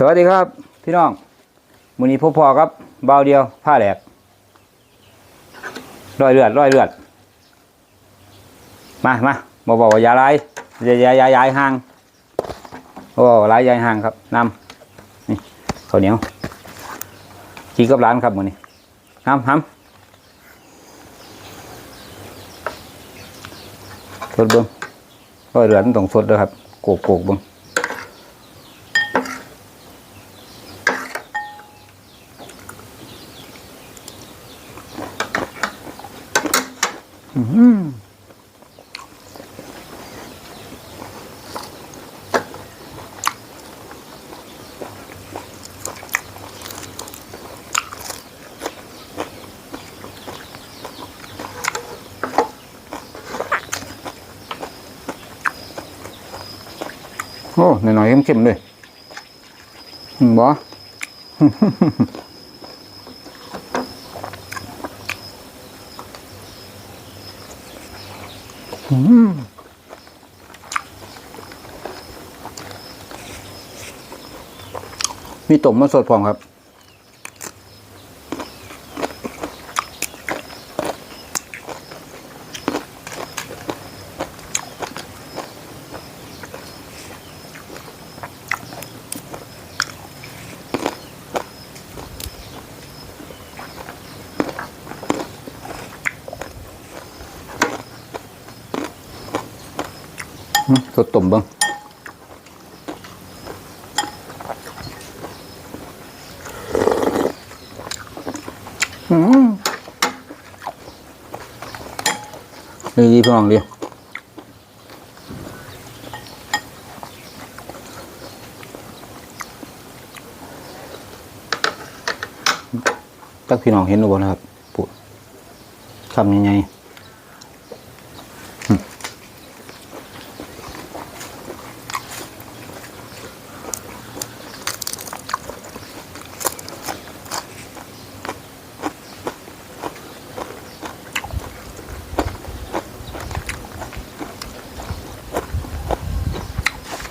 สวัสดีครับ พี่น้องมือนี้พบพอครับเบาเดียวผ้าแหลกร้อยเลือดร้อยเลือด มามาบอกบอกว่าอยาลายอย่าอย่าอย่าย้ายห่างบอกว่าลายย้ายห่างครับนำนี่ข้าวเหนียวขี่กับร้านครับมือนี้ห้ำห้ำสดเบิ้งร้อยเลือดต้องสดด้วยครับโกกโกกเบิ้ง โอ้หน่อยๆเข้มๆเลยบ่อืมมีต้มมาสดพร้อมครับ สดต้มบ้างอืมดีดีพี่น้องดีตักพี่น้องเห็นหรือเปล่านะครับปุ๊คำยังไง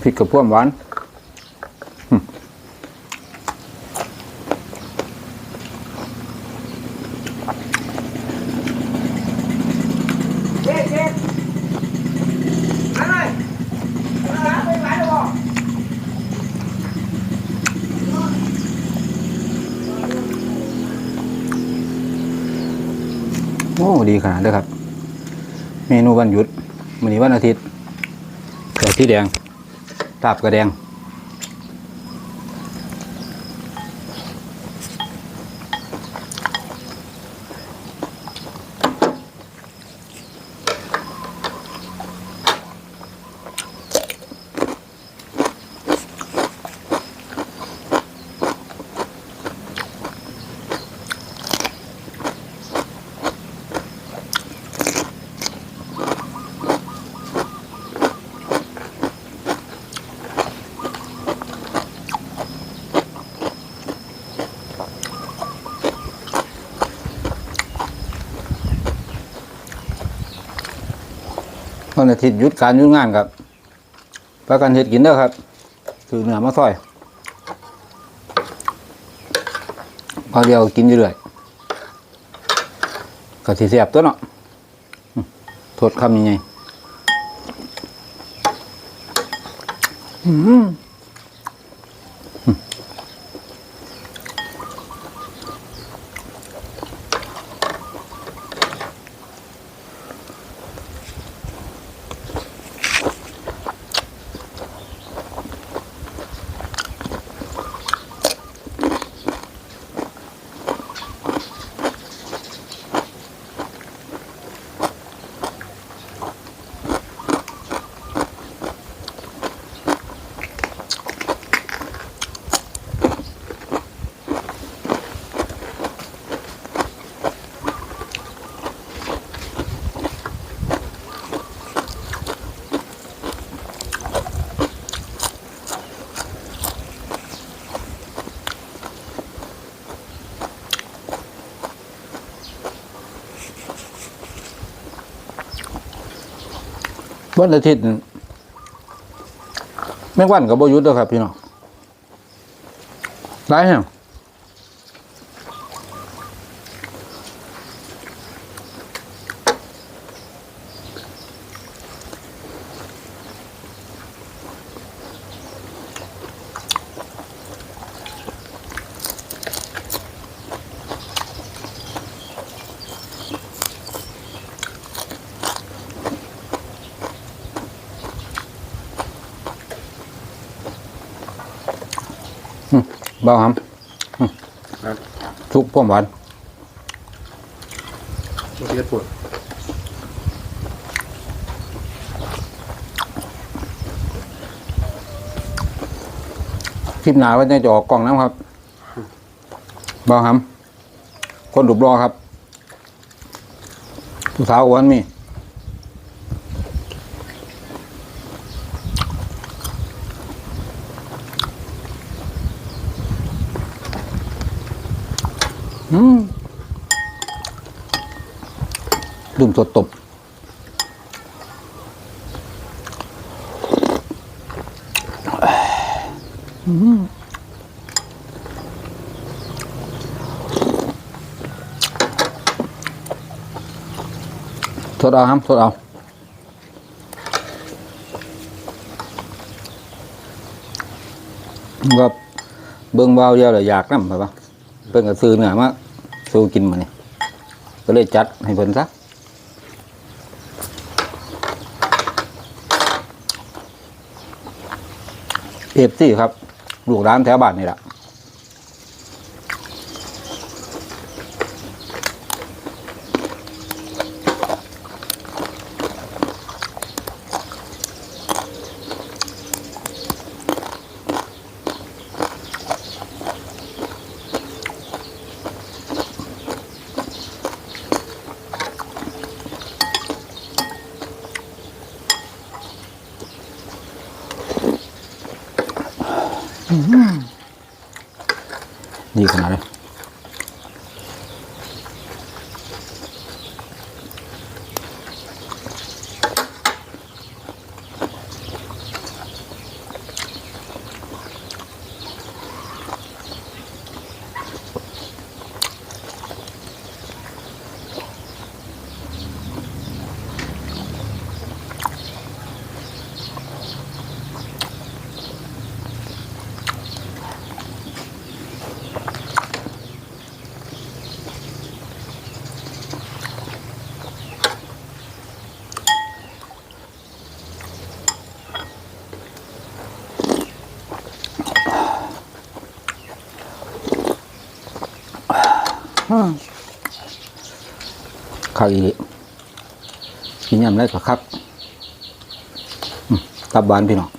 ริกกับพ่วมหวานหึเพื่อมาหานโอ้ดีขนาดเลยครับ เมนูวันหยุดวันนี้วันอาทิตย์เกิดที่แดงาบกระแดง วันอาทิตย์หยุดการหยุดงานครับประกันเห็ดกินเด้อครับ คือเนื้อมาซอยพอเดียวกินเรื่อยก็สีเสียบตัวเนาะอืมโทษคำยังไงอืม วันอาทิตย์แม่งวันกับบยุทธ์เด้อครับพี่น้องได้เหร เบาหำครับทุกพ่วามหวานเมื่อกี้ปวดคลิปหนาว่าจะออกกล่องน้ำครับเบาหำคนรูปรอครับผู้สาวอ้วนมี ดื่มสดตบทดเอาครับทดเอาว่าเบิ่งเบาเดียวเลยอยากนำไปปะเพิ่นก็ซื้อเนื้อมาสู้กินมาเนี่ยก็เลยจัดให้เพิ่นซะ เอฟซีครับลูกร้านแถวบ้านนี่แหละ ดี ข้าวอีกกินยำได้ก็ครับตับบานพี่น้อง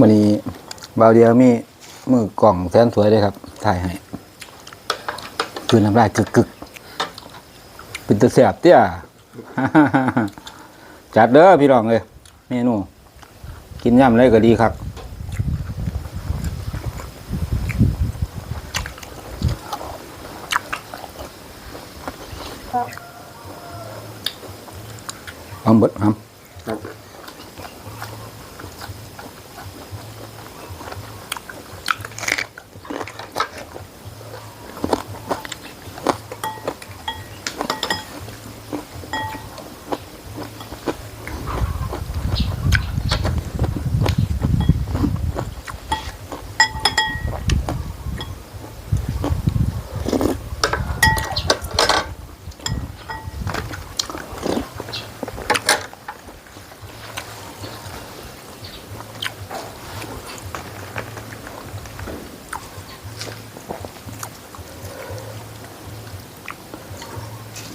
วันนี้บาวเดียวมีมือกล่องแสนสวยเลยครับ ถ่ายให้คือน้ำลายกึกกึกเป็นตะเสียบเตี้ยจัดเด้อพี่รองเลยเมนู กินย่ำอะไรก็ดีครับเอาเบิดครับ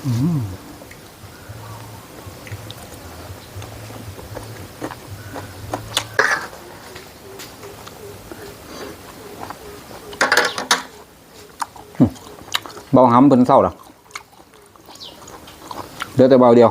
เบาหำเป็นเศร้าหรอเดี๋ยวแต่เบาเดียว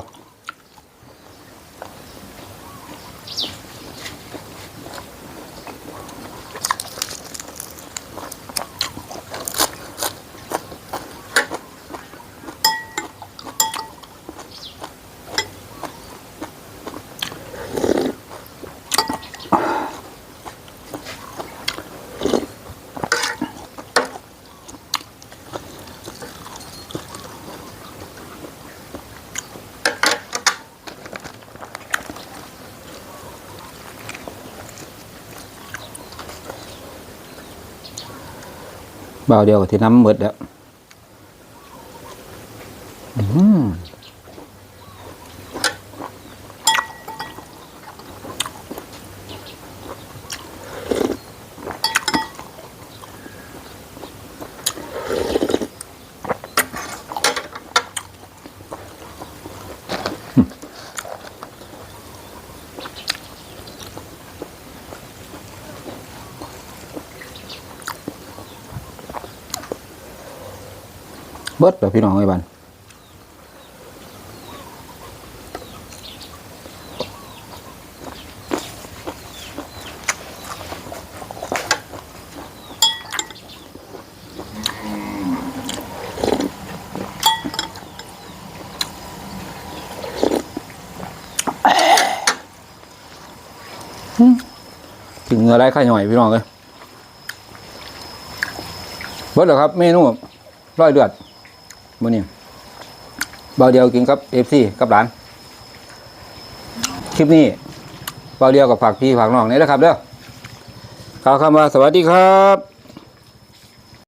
เบาเดียวกับที่น้ำหมดแล้ว เบิดเดี๋ยวพี่น้องไอ้บันถึงเงือไรข้าหน่อยพี่น้องเลยเบิดเหรอครับ เมนูร้อยเลือด มื่อนี้เบาเดียวกินกับเอฟซีกับหลาน คลิปนี้เบาเดียวกับผักพี่ผักน้องนี่แหละครับเด้อกล่าวคำว่าสวัสดีครับ